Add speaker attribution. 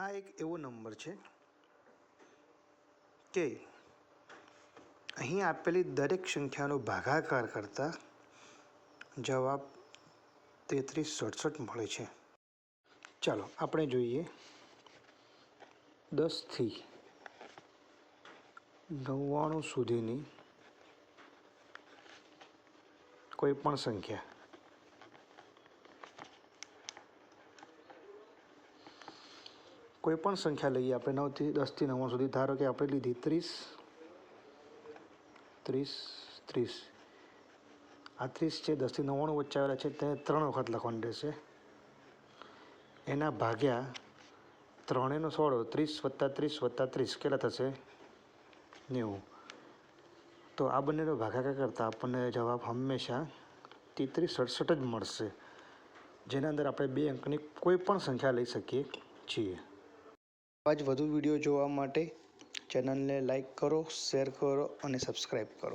Speaker 1: આ એક એવો નંબર છે કે અહીં આપેલી દરેક સંખ્યાનો ભાગાકાર કરતાં જવાબ તેત્રીસ સડસઠ મળે છે. ચાલો, આપણે જોઈએ. દસથી નવ્વાણું સુધીની કોઈ પણ સંખ્યા. કોઈ પણ સંખ્યા લઈએ, આપણે નવથી દસથી નવ્વાણું સુધી. ધારો કે આપણે લીધી ત્રીસ ત્રીસ ત્રીસ. આ ત્રીસ છે, દસથી નવ્વાણું વચ્ચે આવેલા છે તે ત્રણ વખત લખવાનું રહેશે. એના ભાગ્યા ત્રણેયનો સોળો, ત્રીસ વત્તા ત્રીસ વત્તા ત્રીસ, કેટલા થશે? નેવું. તો આ બંનેનો ભાગાકાર કરતાં આપણને જવાબ હંમેશા તેત્રીસ સડસઠ જ મળશે. જેના અંદર આપણે બે અંકની કોઈ પણ સંખ્યા લઈ શકીએ છીએ. આવા જ વધુ વીડિયો જોવા માટે ચેનલને લાઇક કરો શેર કરો અને સબસ્ક્રાઈબ કરો.